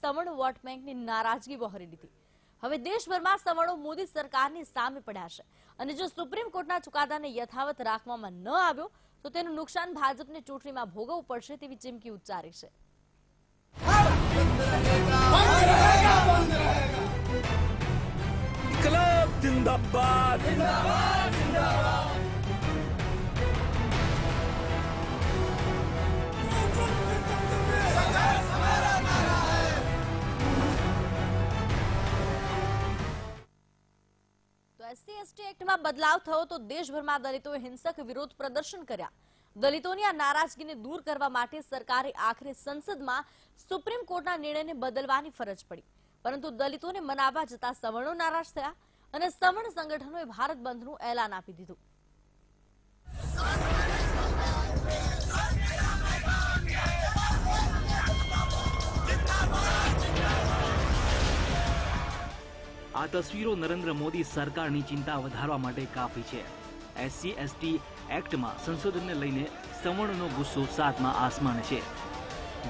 સવર્ણ vote બેંકની નારાજગી બહોરી દીધી. હવે દેશભરમાં સવર્ણો મોદી સરકારની સામે પડ્યા છે. અને જો સુપ્રીમ કોર્ટના ચુકાદાને યથાવત રાખવામાં ન આવ્યો તો તેનું નુકસાન ભાજપને ચૂંટણીમાં ભોગવવું પડશે તેવી ચીમકી ઉચ્ચારી છે. ઇન્કલાબ જિંદાબાદ. જિંદાબાદ જિંદાબાદ. એસસી એસટી એક્ટમાં બદલાવ થયો તો દેશભરમાં દલિતોએ હિંસક વિરોધ પ્રદર્શન કર્યા. દલિતોની આ નારાજગીને દૂર કરવા માટે સરકારે આખરે સંસદમાં સુપ્રીમ કોર્ટના નિર્ણયને બદલવાની ફરજ પડી. પરંતુ દલિતોને મનાવવા જતા સવર્ણો નારાજ થયા અને સવર્ણ સંગઠનોએ ભારત બંધનું એલાન આપી દીધું. આ તસવીરો નરેન્દ્ર મોદી સરકારની ચિંતા વધારવા માટે કાફી છે. એસસી, એસટી એક્ટમાં સંશોધનને લઈને સવર્ણનો ગુસ્સો સાતમા આસમાન છે.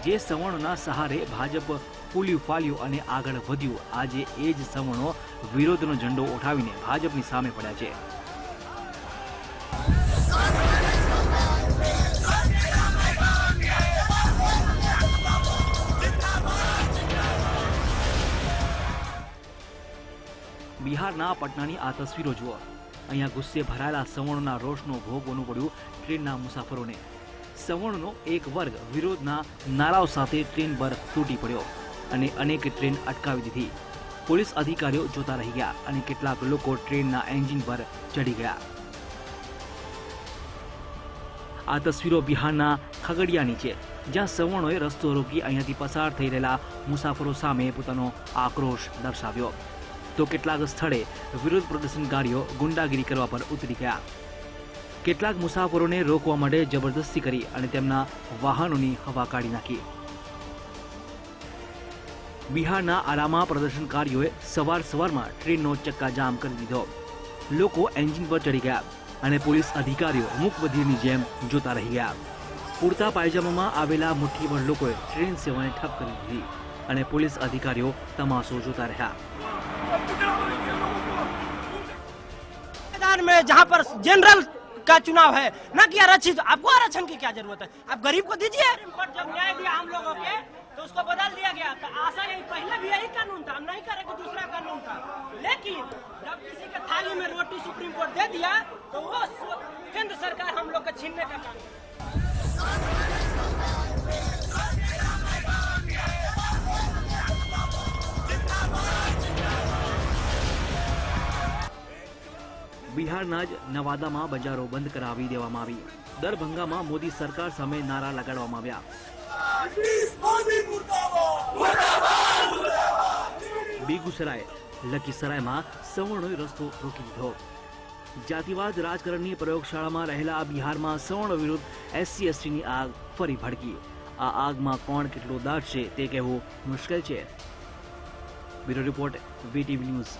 જે સવર્ણના સહારે ભાજપ ફૂલ્યું ફાલ્યું અને આગળ વધ્યું. આજે એ જ સવર્ણો વિરોધનો ઝંડો ઉઠાવીને ભાજપની સામે પડ્યા છે. બિહારના પટનાની આ તસવીરો જુઓ. અહીંયા ગુસ્સે ભરાયેલા સવર્ણના રોષનો ભોગ બનવું ટ્રેનના મુસાફરોને. સવર્ણનો એક વર્ગ વિરોધના નારાઓ સાથે ટ્રેન પર તૂટી પડ્યો અને અનેક ટ્રેન અટકાવી દીધી. પોલીસ અધિકારીઓ જોતા રહી ગયા અને કેટલાક લોકો ટ્રેનના એન્જિન પર ચડી ગયા. આ તસવીરો બિહારના ખગડિયાની છે જ્યાં સવર્ણોએ રસ્તો રોકી અહીંયાથી પસાર થઈ રહેલા મુસાફરો સામે પોતાનો આક્રોશ દર્શાવ્યો. તો કેટલાક સ્થળે વિરોધ પ્રદર્શનકારીઓ ગુંડાગીરી કરવા પર ઉતરી ગયા. કેટલાક મુસાફરોને રોકવા માટે જબરદસ્તી કરી અને તેમના વાહનોની હવા કાઢી નાખી. બિહારના આરામા પ્રદર્શનકારીઓએ સવાર સવારમાં ટ્રેનનો ચક્કાજામ કરી દીધો. લોકો એન્જિન પર ચડી ગયા અને પોલીસ અધિકારીઓ મૂકબધીરની જેમ જોતા રહી ગયા. પૂરતા પાયજામામાં આવેલા મુઠ્ઠીભર લોકોએ ટ્રેન સેવાને ઠપ કરી દીધી અને પોલીસ અધિકારીઓ તમાશો જોતા રહ્યા. मैदान में जहाँ पर जनरल का चुनाव है, न कि आरक्षित आपको आरक्षण की क्या ज़रूरत है? आप गरीब को दीजिए। जब न्याय दिया हम लोगों के तो उसको बदल दिया गया। तो आशा यही, पहले भी यही कानून था, हम नहीं करे कि दूसरा कानून था। लेकिन जब किसी के थाली में रोटी सुप्रीम कोर्ट दे दिया तो वो केंद्र सरकार हम लोग को छीनने का काम બિહારના જ નવાદામાં બજારો બંધ કરાવી દેવામાં આવી. દરભંગામાં મોદી સરકાર સામે નારા લગાડવામાં આવ્યા. બેગુસરાય, લખીસરાયમાં સવર્ણોએ રસ્તો રોકી દીધો. જાતિવાદ રાજકારણની પ્રયોગશાળામાં રહેલા બિહારમાં સવર્ણ વિરુદ્ધ એસસી એસટીની આગ ફરી ભડકી. આ આગમાં કોણ કેટલો દાટશે તે કહેવું મુશ્કેલ છે. Bureau report, V T V news.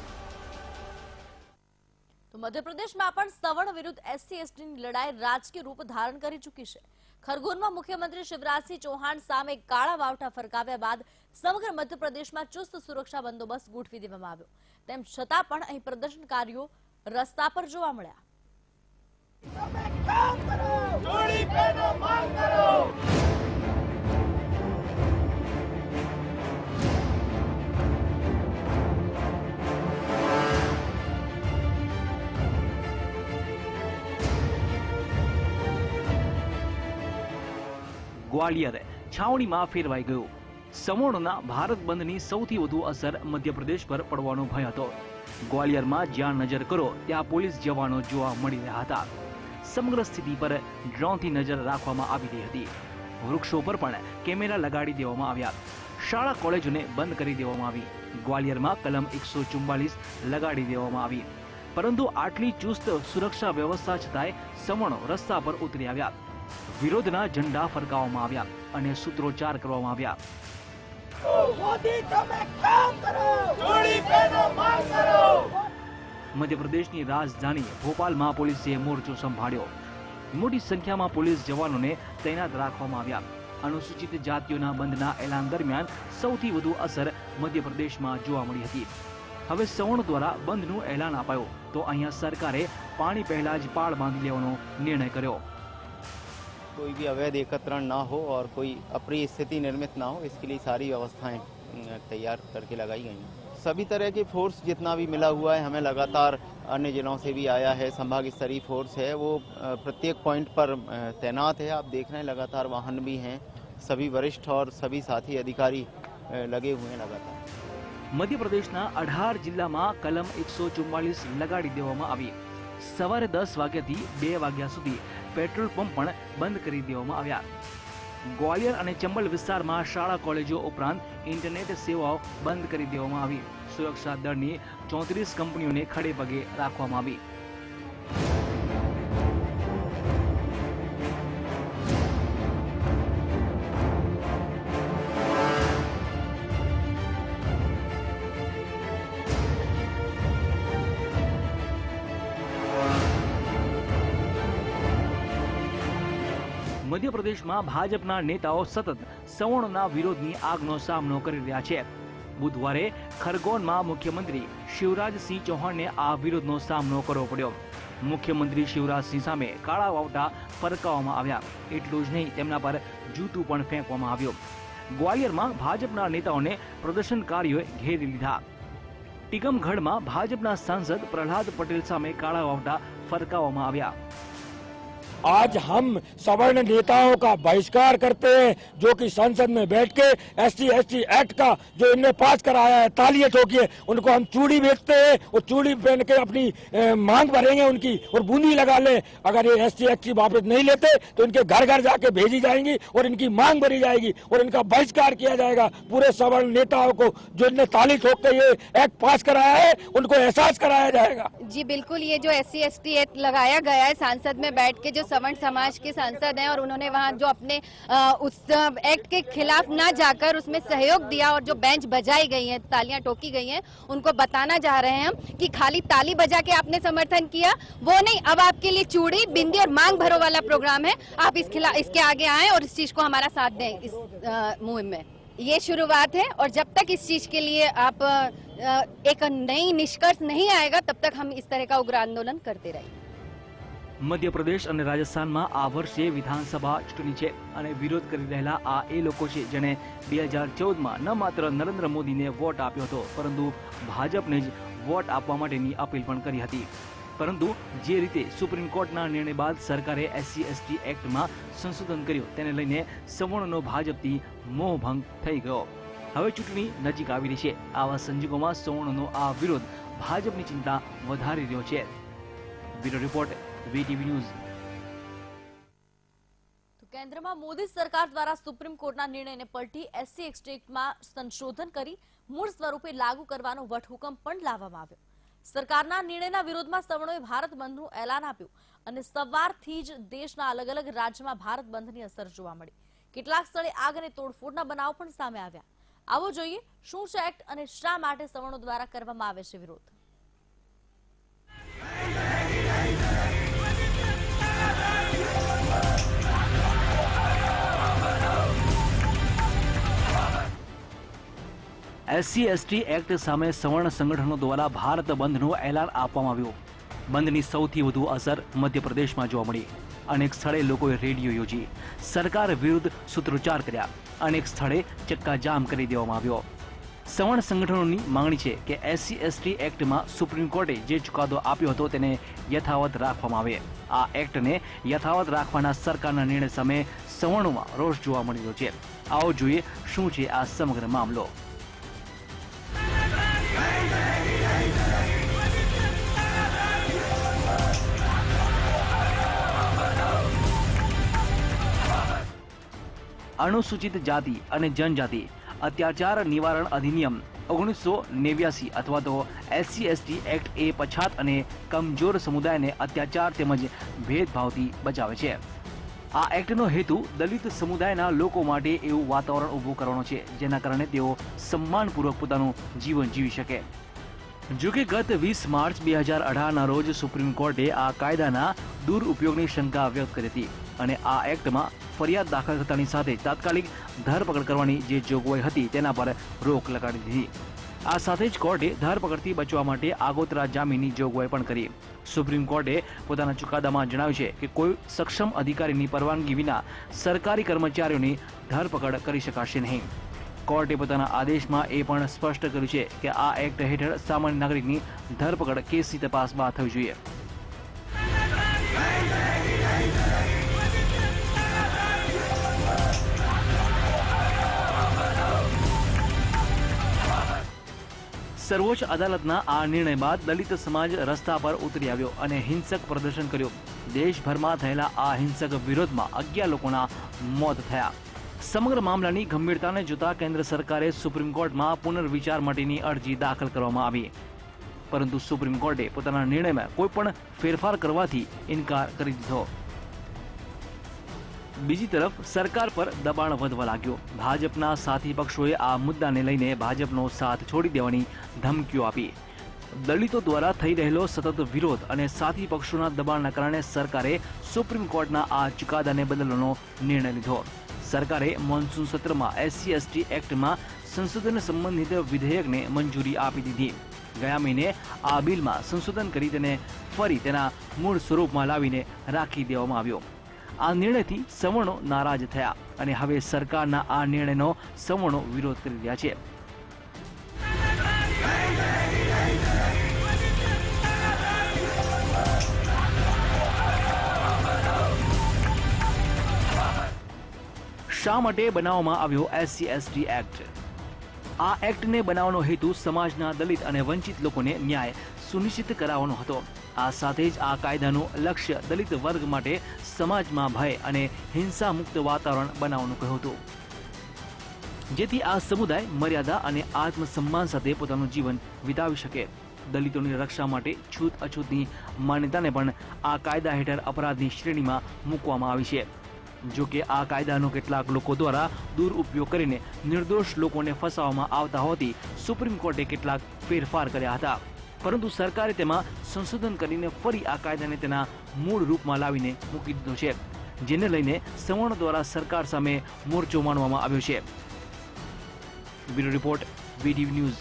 મધ્યપ્રદેશમાં પણ સવર્ણ વિરુદ્ધ એસસી, એસટીની લડાઈ રાજકીય રૂપ ધારણ કરી ચૂકી છે. ખરગોનમાં મુખ્યમંત્રી શિવરાજસિંહ ચૌહાણ સામે કાળા વાવટા ફરકાવ્યા બાદ સમગ્ર મધ્યપ્રદેશમાં ચુસ્ત સુરક્ષા બંદોબસ્ત ગોઠવી દેવામાં આવ્યો. તેમ છતાં પણ અહીં પ્રદર્શનકારીઓ રસ્તા પર જોવા મળ્યા. ગ્વાલિયર છાવણીમાં ફેરવાઈ ગયું. સવર્ણોના ભારત બંધની સૌથી વધુ અસર મધ્યપ્રદેશ પર પડવાનો ભય હતો. ગ્વાલિયરમાં જ્યાં નજર કરો, ત્યાં પોલીસ જવાનો જોવા મળી રહ્યા હતા. સમગ્ર સ્થિતિ પર ડ્રોનથી નજર રાખવામાં આવી રહી હતી. વૃક્ષો પર પણ કેમેરા લગાડી દેવામાં આવ્યા. શાળા કોલેજોને બંધ કરી દેવામાં આવી. ગ્વાલિયરમાં કલમ એકસો ચુમ્બાલીસ લગાડી દેવામાં આવી. પરંતુ આટલી ચુસ્ત સુરક્ષા વ્યવસ્થા છતાંય સવર્ણો રસ્તા પર ઉતરી આવ્યા. વિરોધના ઝંડા ફરકાવવામાં આવ્યા અને સૂત્રોચ્ચાર કરવામાં આવ્યા. મધ્યપ્રદેશની રાજધાની ભોપાલમાં પોલીસે મોરચો સંભાળ્યો. મોટી સંખ્યામાં પોલીસ જવાનોને તૈનાત રાખવામાં આવ્યા. અનુસૂચિત જાતિઓના બંધના એલાન દરમિયાન સૌથી વધુ અસર મધ્યપ્રદેશમાં જોવા મળી હતી. હવે સવર્ણ દ્વારા બંધનું એલાન અપાયું તો અહીંયા સરકારે પાણી પહેલા જ પાળ બાંધી લેવાનો નિર્ણય કર્યો. कोई भी अवैध एकत्रण ना हो और कोई अप्रिय स्थिति निर्मित ना हो इसके लिए सारी व्यवस्थाएं अ, तैयार करके लगाई गई हैं सभी तरह के फोर्स जितना भी मिला हुआ है हमें लगातार अन्य जिलों से भी आया है संभाग स्तरीय फोर्स है वो अ, प्रत्येक पॉइंट पर अ, तैनात है आप देख रहे हैं लगातार वाहन भी हैं सभी वरिष्ठ और सभी साथी अधिकारी अ, लगे हुए हैं लगातार મધ્યપ્રદેશના અઢાર જિલ્લામાં કલમ એકસો ચુમ્માલીસ લગાડી દેવામાં આવી સવારે દસ વાગ્યાથી બે વાગ્યા સુધી પેટ્રોલ પંપ પણ બંધ કરી દેવામાં આવ્યા. ગ્વાલિયર અને ચંબલ વિસ્તારમાં શાળા કોલેજો ઉપરાંત ઇન્ટરનેટ સેવાઓ બંધ કરી દેવામાં આવી. સુરક્ષા દળની ચોત્રીસ કંપનીઓને ખડે પગે રાખવામાં આવી. મધ્યપ્રદેશમાં ભાજપના નેતાઓ સતત સવર્ણના વિરોધની આગનો સામનો કરી રહ્યા છે. બુધવારે ખરગોનમાં મુખ્યમંત્રી શિવરાજસિંહ ચૌહાણને આ વિરોધનો સામનો કરવો પડ્યો. મુખ્યમંત્રી શિવરાજસિંહ સામે કાળા વાવટા ફરકાવવામાં આવ્યા. એટલું જ નહીં, તેમના પર જૂતું પણ ફેંકવામાં આવ્યું. ગ્વાલિયરમાં ભાજપના નેતાઓને પ્રદર્શનકારીઓએ ઘેરી લીધા. ટીકમગઢમાં ભાજપના સાંસદ પ્રહલાદ પટેલ સામે કાળા વાવટા ફરકાવવામાં આવ્યા. आज हम सवर्ण नेताओं का बहिष्कार करते हैं जो कि संसद में बैठ के एस टी एक्ट का जो इनने पास कराया है तालियाँ ठोकी है उनको हम चूड़ी बेचते हैं और चूड़ी पहन के अपनी अ, मांग भरेंगे उनकी और बूंदी लगा ले। अगर ये एस एक्ट की वापस नहीं लेते तो इनके घर घर जाके भेजी जाएँगी और इनकी मांग भरी जाएगी और इनका बहिष्कार किया जाएगा। पूरे सवर्ण नेताओं को जो इनने ताली ठोक के ये एक्ट पास कराया है उनको एहसास कराया जाएगा। जी बिल्कुल ये जो एस सी एक्ट लगाया गया है सांसद में बैठ के जो सवर्ण समाज के सांसद हैं और उन्होंने वहाँ जो अपने उस एक्ट के खिलाफ ना जाकर उसमें सहयोग दिया और जो बेंच बजाई गई हैं, तालियाँ टोकी गई हैं, उनको बताना चाह रहे हैं हम कि खाली ताली बजा के आपने समर्थन किया, वो नहीं, अब आपके लिए चूड़ी, बिंदी और मांग भरो वाला प्रोग्राम है, आप इस खिलाफ इसके आगे आए और इस चीज़ को हमारा साथ दें, इस मुहिम में। ये शुरुआत है और जब तक इस चीज़ के लिए आप एक नई निष्कर्ष नहीं आएगा, तब तक हम इस तरह का उग्र आंदोलन करते रहेंगे મધ્યપ્રદેશ અને રાજસ્થાનમાં આ વર્ષે વિધાનસભા ચૂંટણી છે અને વિરોધ કરી રહેલા આ એ લોકો છે જેણે બે હજાર ચૌદમાં ન માત્ર નરેન્દ્ર મોદીને વોટ આપ્યો હતો, પરંતુ ભાજપને જ વોટ આપવા માટેની અપીલ પણ કરી હતી. પરંતુ જે રીતે સુપ્રીમ કોર્ટના નિર્ણય બાદ સરકારે એસસી, એસટી એક્ટમાં સંશોધન કર્યું, તેને લઈને સવર્ણનો ભાજપથી મોહભંગ થઈ ગયો. હવે ચૂંટણી નજીક આવી રહી છે. આવા સંજોગોમાં સવર્ણનો આ વિરોધ ભાજપની ચિંતા વધારી રહ્યો છે. બ્યુરો રિપોર્ટ કેન્દ્રમાં મોદી સરકાર દ્વારા સુપ્રીમ કોર્ટના નિર્ણયને પલટી એસસી એક્ટમાં સંશોધન કરી મૂળ સ્વરૂપે લાગુ કરવાનો વટહુકમ પણ લાવવામાં આવ્યો. સરકારના નિર્ણયના વિરોધમાં સવર્ણોએ ભારત બંધનું એલાન આપ્યું અને સવારથી જ દેશના અલગ અલગ રાજ્યમાં ભારત બંધની અસર જોવા મળી. કેટલાક સ્થળે આગ અને તોડફોડના બનાવ પણ સામે આવ્યા. આવો જોઈએ શું છે એક્ટ અને શા માટે સવર્ણો દ્વારા કરવામાં આવે છે વિરોધ? એસસી, એસટી એક્ટ સામે સવર્ણ સંગઠનો દ્વારા ભારત બંધનું એલાન આપવામાં આવ્યું. બંધની સૌથી વધુ અસર મધ્યપ્રદેશમાં જોવા મળી. અનેક સ્થળે લોકોએ રેડિયો યોજી, સરકાર વિરુદ્ધ સૂત્રોચ્ચાર કર્યા. અનેક સ્થળે ચક્કાજામ કરી દેવામાં આવ્યો. સવર્ણ સંગઠનોની માંગણી છે કે એસસી, એસટી એક્ટમાં સુપ્રીમ કોર્ટે જે ચુકાદો આપ્યો હતો તેને યથાવત રાખવામાં આવે. આ એક્ટને યથાવત રાખવાના સરકારના નિર્ણય સામે સવર્ણોમાં રોષ જોવા મળી રહ્યો છે. આવો જોઈએ શું છે આ સમગ્ર મામલો. અનુસૂચિત જાતિ અને જનજાતિ, અત્યાચાર નિવારણ અધિનિયમ ઓગણીસો નેવ્યાસી અથવા તો એસસી એસટી એક્ટ એ પછાત અને કમજોર સમુદાયને અત્યાચાર તેમજ ભેદભાવથી બચાવે છે. આ એક્ટનો હેતુ દલિત સમુદાયના લોકો માટે એવું વાતાવરણ ઊભું કરવાનો છે, જેના કારણે તેઓ સન્માનપૂર્વક પોતાનું જીવન જીવી શકે. જોકે ગત વીસ માર્ચ બે હજાર અઢારના રોજ સુપ્રીમ કોર્ટે આ કાયદાના દુરુપયોગની શંકા વ્યક્ત કરી હતી અને આ એક્ટમાં ફરિયાદ દાખલ થતાની સાથે તાત્કાલિક ધરપકડ કરવાની જે જોગવાઈ હતી તેના પર રોક લગાડી દીધી. આ સાથે જ કોર્ટે ધરપકડથી બચવા માટે આગોતરા જામીનની જોગવાઈ પણ કરી. સુપ્રીમ કોર્ટે પોતાના ચુકાદામાં જણાવ્યું છે કે કોઈ સક્ષમ અધિકારીની પરવાનગી વિના સરકારી કર્મચારીઓની ધરપકડ કરી શકાશે નહીં. કોર્ટે પોતાના આદેશમાં એ પણ સ્પષ્ટ કર્યું છે કે આ એક્ટ હેઠળ સામાન્ય નાગરિકની ધરપકડ કેસની તપાસ બાદ થવી જોઈએ. સર્વોચ્ચ અદાલતના આ નિર્ણય બાદ દલિત સમાજ રસ્તા પર ઉતરી આવ્યો અને હિંસક પ્રદર્શન કર્યું. દેશભરમાં થયેલા આ હિંસક વિરોધમાં અગિયાર લોકોના મોત થયા. સમગ્ર મામલાની ગંભીરતાને જોતા કેન્દ્ર સરકારે સુપ્રીમ કોર્ટમાં પુનર્વિચાર માટેની અરજી દાખલ કરવામાં આવી. પરંતુ સુપ્રીમ કોર્ટે પોતાના નિર્ણયમાં કોઈ પણ ફેરફાર કરવાથી ઇનકાર કરી દીધો. બીજી તરફ સરકાર પર દબાણ વધવા લાગ્યો. ભાજપના સાથી પક્ષોએ આ મુદ્દાને લઈને ભાજપનો સાથ છોડી દેવાની ધમકીઓ આપી. દલિતો દ્વારા થઈ રહેલો સતત વિરોધ અને સાથી પક્ષોના દબાણના કારણે સરકારે સુપ્રીમ કોર્ટના આ ચુકાદાને બદલવાનો નિર્ણય લીધો. સરકારે મોન્સૂન સત્રમાં એસસી, એસટી એક્ટમાં સંશોધન સંબંધિત વિધેયકને મંજૂરી આપી દીધી. ગયા મહિને આ બિલમાં સંશોધન કરી તેને ફરી તેના મૂળ સ્વરૂપમાં લાવીને રાખી દેવામાં આવ્યો. આ નિર્ણયથી સવર્ણો નારાજ થયા અને હવે સરકારના આ નિર્ણયનો સવર્ણો વિરોધ કરી રહ્યા છે. શા માટે બનાવવામાં આવ્યો એસસી એસટી એક્ટ આ એક્ટને બનાવવાનો હેતુ સમાજના દલિત અને વંચિત લોકોને ન્યાય સુનિશ્ચિત કરાવવાનો હતો. આ સાથે જ આ કાયદાનું લક્ષ્ય દલિત વર્ગ માટે સમાજમાં ભય અને હિંસા મુક્ત વાતાવરણ બનાવવાનું કહ્યું હતું. જેથી આ સમુદાય મર્યાદા અને આત્મસન્માન સાથે પોતાનું જીવન વિતાવી શકે. દલિતોની રક્ષા માટે છૂત અછૂતની માન્યતાને પણ આ કાયદા હેઠળ અપરાધની શ્રેણીમાં મૂકવામાં આવી છે. જો કે આ કાયદાનો કેટલાક લોકો દ્વારા દુરુપયોગ કરીને નિર્દોષ લોકોને ફસાવવામાં આવતા હોવાથી સુપ્રીમ કોર્ટે કેટલાક ફેરફાર કર્યા હતા. પરંતુ સરકારે તેમાં સંશોધન કરીને ફરી આ કાયદાને તેના મૂળ રૂપમાં લાવીને મૂકી દીધો છે, જેને લઈને સવર્ણ દ્વારા સરકાર સામે મોરચો માનવામાં આવ્યો છે. Bureau report, V T V news.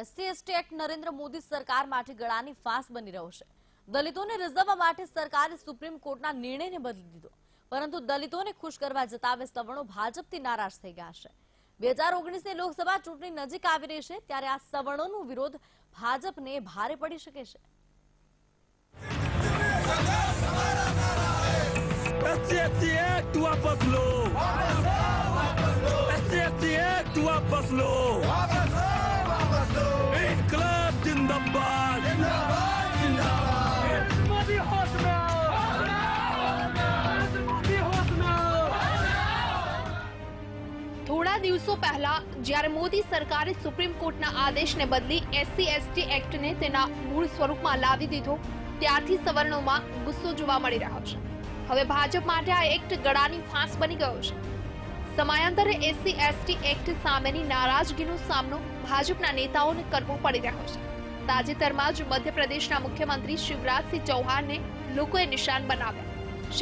S C S T act Narendra Modi સરકાર માટે ગળાની ફાંસ બની રહ્યો છે. દલિતોને રીઝવવા માટે સરકારે સુપ્રીમ કોર્ટના નિર્ણયને બદલી દીધો. પરંતુ દલિતોને ખુશ કરવા જતા હવે સવર્ણો ભાજપથી નારાજ થઈ ગયા છે. બે હજાર ઓગણીસની લોકસભા ચૂંટણી નજીક આવી રહી છે ત્યારે આ સવર્ણોનો વિરોધ ભાજપને ભારે પડી શકે છે. STFT Act દિવસો પહેલા જ્યારે મોદી સરકારે સુપ્રીમ કોર્ટના આદેશને બદલી એસસી, એસટી એક્ટને તેના મૂળ સ્વરૂપમાં લાવી દીધો, ત્યારથી સવર્ણોમાં ગુસ્સો જોવા મળી રહ્યો છે. હવે ભાજપ માટે આ એક્ટ ગળાની ફાંસ બની ગયો છે. સમયાંતરે એસસી, એસટી એક્ટ સામેની નારાજગીનો સામનો ભાજપના નેતાઓને કરવો પડી રહ્યો છે. તાજેતરમાં જ મધ્યપ્રદેશના મુખ્યમંત્રી શિવરાજસિંહ ચૌહાણને લોકોએ નિશાન બનાવ્યા.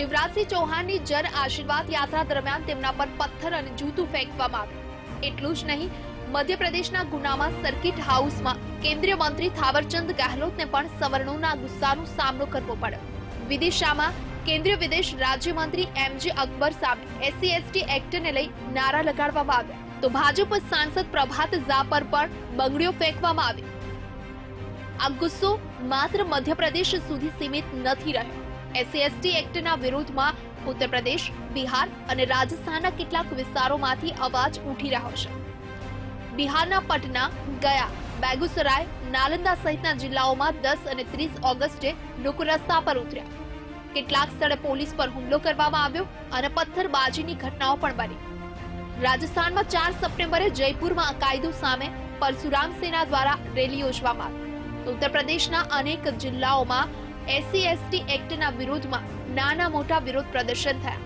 શિવરાજસિંહ ચૌહાણની જન આશીર્વાદ યાત્રા દરમિયાન તેમના પર પથ્થર અને જૂતું ફેંકવામાં આવ્યું. એટલું જ નહીં, મધ્યપ્રદેશના ગુનામાં સર્કિટ હાઉસમાં કેન્દ્રીય મંત્રી થાવરચંદ ગેહલોતને પણ સવર્ણોના ગુસ્સાનો સામનો કરવો પડ્યો. વિદિશામાં કેન્દ્રીય વિદેશ રાજ્યમંત્રી એમજે અકબર સામે એસસી એસટી એક્ટને લઈ નારા લગાડવામાં આવ્યા. તો ભાજપ સાંસદ પ્રભાત ઝા પર પણ બંગડીઓ ફેંકવામાં આવી. આ ગુસ્સો માત્ર મધ્યપ્રદેશ સુધી સીમિત નથી રહ્યો. એસસી એસટી એક્ટના વિરોધમાં ઉત્તર પ્રદેશ બિહાર અને રાજસ્થાનના કેટલાક વિસ્તારોમાંથી અવાજ ઉઠી રહ્યો છે. બિહારના પટના, ગયા, બેગુસરાય, નાલંદા સહિતના જિલ્લાઓમાં દસ અને ત્રીસ ઓગસ્ટે લોકો રસ્તા પર ઉતર્યા. કેટલાક સ્થળે પોલીસ પર હુમલો કરવામાં આવ્યો અને પથ્થરબાજીની ઘટનાઓ પણ બની. રાજસ્થાનમાં ચાર સપ્ટેમ્બરે જયપુરમાં કાયદો સામે પરશુરામ સેના દ્વારા રેલી યોજવામાં આવી. ઉત્તર પ્રદેશના અનેક જિલ્લાઓમાં એસસી, એસટી એક્ટના વિરોધમાં નાના મોટા વિરોધ પ્રદર્શન થયા.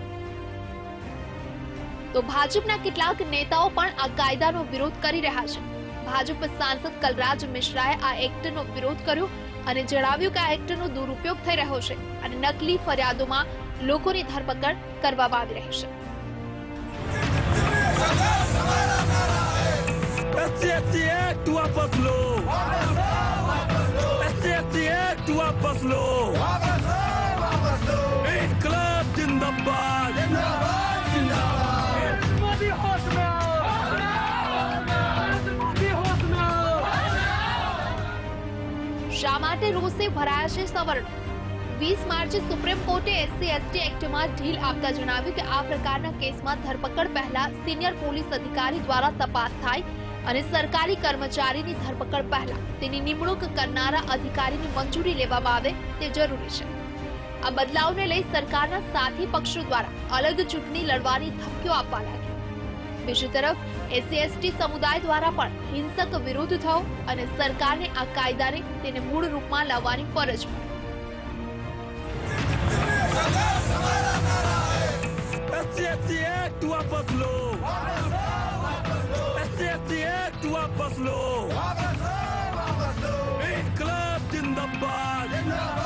તો ભાજપના કેટલાક નેતાઓ પણ આ કાયદાનો વિરોધ કરી રહ્યા છે. ભાજપ સાંસદ કલરાજ મિશ્રાએ આ એક્ટનો વિરોધ કર્યો અને જણાવ્યું કે આ એક્ટનો દુરુપયોગ થઈ રહ્યો છે અને નકલી ફરિયાદોમાં લોકોની ધરપકડ કરવામાં આવી રહી છે. एस एक्ट वापस लो एस एक्ट वापस लो इनकलाब जिंदाबाद मोदी होश में मोदी होश में શા માટે રોષે ભરાયા છે સવર્ણ વીસ માર્ચે સુપ્રીમ કોર્ટે એસસી એસટી એક્ટમાં ઢીલ આપતા જણાવ્યું કે આ પ્રકારના કેસમાં ધરપકડ પહેલા સિનિયર પોલીસ અધિકારી દ્વારા તપાસ થાય અને સરકારી કર્મચારીની ધરપકડ પહેલા તેની નિમણૂક કરનારા અધિકારીની મંજૂરી લેવામાં આવે તે જરૂરી છે. આ બદલાવને લઈ સરકારના સાથી પક્ષો દ્વારા અલગ ચૂંટણી લડવાની ધમકીઓ આપવા લાગી બીજી તરફ, એસસીએસટી સમુદાય દ્વારા પણ હિંસક વિરોધ થયો અને સરકારને આ કાયદાને તેને મૂળ રૂપમાં લાવવાની ફરજ પડી. السياسيات وبصلوه وبصلوه وبصلوه انقلاب دندبات دندبات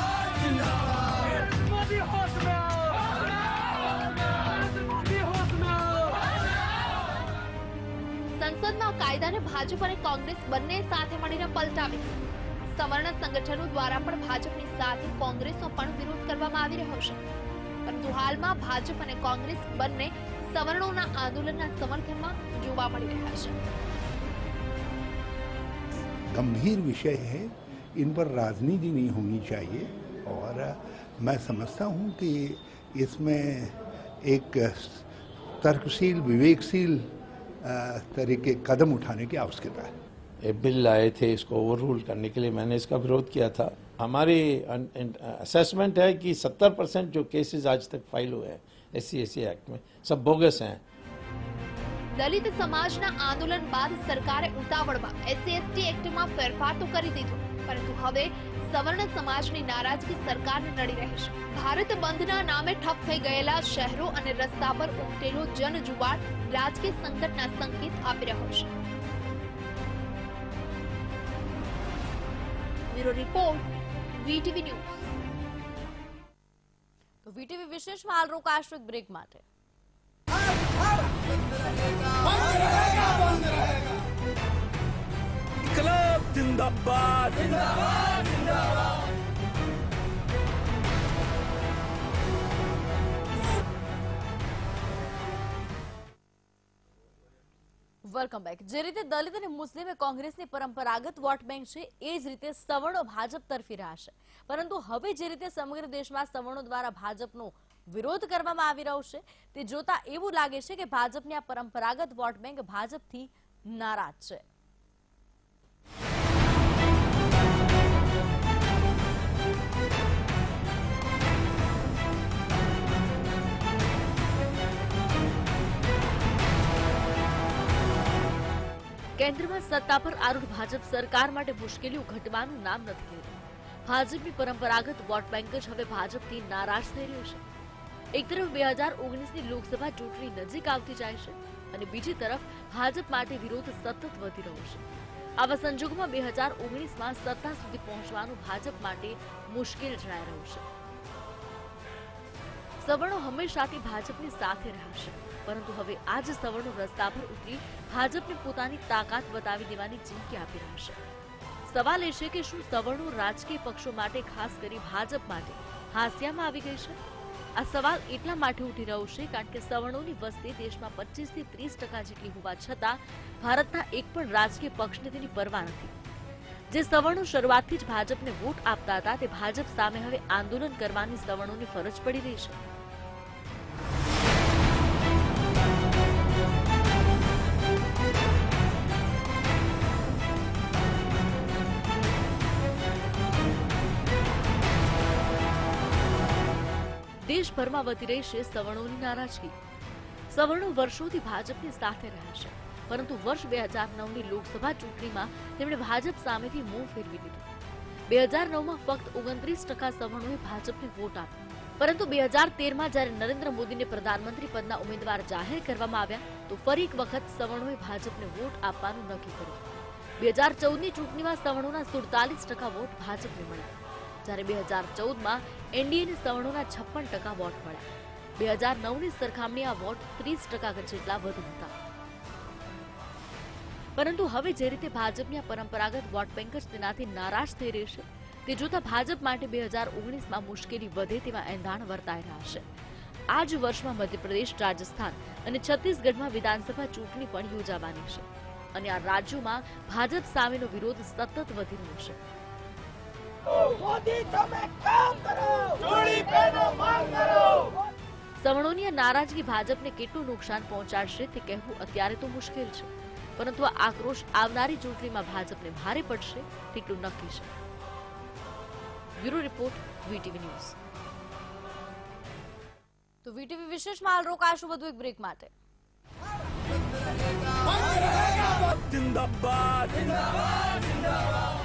કાયદાને ભાજપ અને કોંગ્રેસ બંને સાથે મળીને પલટાવી. સવર્ણ સંગઠનો દ્વારા પણ ભાજપની સાથે કોંગ્રેસનો પણ વિરોધ કરવામાં આવી રહ્યો છે. પરંતુ હાલમાં ભાજપ અને કોંગ્રેસ બંને સવર્ણોના આંદોલનના સમર્થનમાં જોવા મળી રહ્યા છે गंभीर विषय है इन पर राजनीति नहीं होनी चाहिए और मैं समझता हूँ कि इसमें एक तर्कशील विवेकशील अ, तरीके कदम उठाने की आवश्यकता है ये बिल लाए थे इसको ओवर रूल करने के लिए मैंने इसका विरोध किया था हमारी असेसमेंट है कि 70 परसेंट जो केसेस आज तक फाइल हुए हैं एस सी एक्ट में सब बोगस हैं દલિત સમાજના આંદોલન બાદ સરકારે ઉતાવળમાં એસસી એસટી એક્ટમાં ફેરફાર તો કરી દીધો પરંતુ હવે સવર્ણ સમાજની નારાજગી સરકારને નડી રહી છે ભારત બંધના નામે ઠપ થઈ ગયેલા શહેરો અને રસ્તા પર ઉમટેલો જનજુવાળ રાજકીય સંકટના સંકેત આપી રહ્યો છે બ્યુરો રિપોર્ટ વીટીવી ન્યૂઝ તો V T V विशेष मालरोक आश्रित ब्रेक माटे। जिंदाबाद जिंदाबाद। Welcome back. જે રીતે દલિત અને મુસ્લિમ એ કોંગ્રેસની પરંપરાગત વોટ બેંક છે, એ જ રીતે સવર્ણો ભાજપ તરફી રહ્યા છે. પરંતુ હવે જે રીતે સમગ્ર દેશમાં સવર્ણો દ્વારા ભાજપનો વિરોધ કરવામાં આવી રહ્યો છે, તે જોતા એવું લાગે છે કે ભાજપની આ પરંપરાગત વોટ બેંક ભાજપથી નારાજ છે. કેન્દ્રમાં સત્તા પર આરૂઢ ભાજપ સરકાર માટે મુશ્કેલીઓ ઘટવાનું નામ નથી લેતું ભાજપની પરંપરાગત વોટ બેંક જ હવે ભાજપથી નારાજ થઈ રહ્યો છે. એક તરફ બે હજાર ઓગણીસની લોકસભા ચૂંટણી નજીક આવતી જાય છે અને બીજી તરફ ભાજપ માટે વિરોધ સતત વધી રહ્યો છે. આવા સંજોગોમાં બે હજાર ઓગણીસમાં સત્તા સુધી પહોંચવાનું ભાજપ માટે મુશ્કેલ જણાઈ રહ્યું છે. સવર્ણો હંમેશાથી ભાજપની સાથે રહ્યા છે. પરંતુ હવે આજ સવર્ણો રસ્તા પર ઉતરી ભાજપને પોતાની તાકાત બતાવી દેવાની ચીમકી આપી રહ્યા છે. સવાલ એ છે કે શું સવર્ણો રાજકીય પક્ષો માટે, ખાસ કરી ભાજપ માટે, હાસ્યામાં આવી ગઈ છે? આ સવાલ એટલા માટે ઉઠી રહ્યો છે કારણ કે સવર્ણોની વસ્તી દેશમાં પચીસથી ત્રીસ ટકા જેટલી હોવા છતાં ભારતના એક પણ રાજકીય પક્ષને તેની પરવા નથી. જે સવર્ણો શરૂઆતથી જ ભાજપને વોટ આપતા હતા તે ભાજપ સામે હવે આંદોલન કરવાની સવર્ણોની ફરજ પડી રહી છે. દેશભરમાં વધી રહી સવર્ણોની નારાજગી. સવર્ણો વર્ષોથી ભાજપની સાથે રહ્યા છે. પરંતુ વર્ષ બે હજાર નવની લોકસભા ચૂંટણીમાં તેમણે ભાજપ સામેથી મોં ફેરવી દીધું. બે હજાર નવમાં ફક્ત ઓગણત્રીસ ટકા સવર્ણોએ ભાજપને વોટ આપ્યો. પરંતુ બે હજાર તેરમાં જ્યારે નરેન્દ્ર મોદીને પ્રધાનમંત્રી પદના ઉમેદવાર જાહેર કરવામાં આવ્યા, તો ફરી એક વખત સવર્ણોએ ભાજપને વોટ આપવાનું નક્કી કર્યું. બે હજાર ચૌદની ચૂંટણીમાં સવર્ણોના સુડતાલીસ ટકા વોટ ભાજપને મળ્યા. જ્યારે બે હજાર ચૌદમાં એનડીએને સવર્ણોના છપ્પન ટકા વોટ મળ્યા. બે હજાર નવની સરખામણી આ વોટ ત્રીસ ટકા જેટલા વધુ હતા. પરંતુ હવે જે રીતે ભાજપની આ પરંપરાગત વોટ બેંક જ તેનાથી નારાજ થઈ રહી છે, તે જોતા ભાજપ માટે બે હજાર ઓગણીસમાં મુશ્કેલી વધે તેવા એંધાણ વર્તાઈ રહ્યા છે. આ જ વર્ષમાં મધ્યપ્રદેશ, રાજસ્થાન અને છત્તીસગઢમાં વિધાનસભા ચૂંટણી પણ યોજાવાની છે. અને આ રાજ્યોમાં ભાજપ સામેનો વિરોધ સતત વધી રહ્યો છે. મોદી નારાજગી ભાજપને કેટલું નુકસાન પહોંચાડશે તે કહેવું અત્યારે તો મુશ્કેલ છે. પરંતુ આ આક્રોશ આવનારી ચૂંટણીમાં ભાજપને ભારે પડશે તેટલું નક્કી છે. Bureau report V T V news. તો વીટીવી વિશેષમાં માલ રોકાશું વધુ એક બ્રેક માટે. જિંદાબાદ જિંદાબાદ. જિંદાબાદ.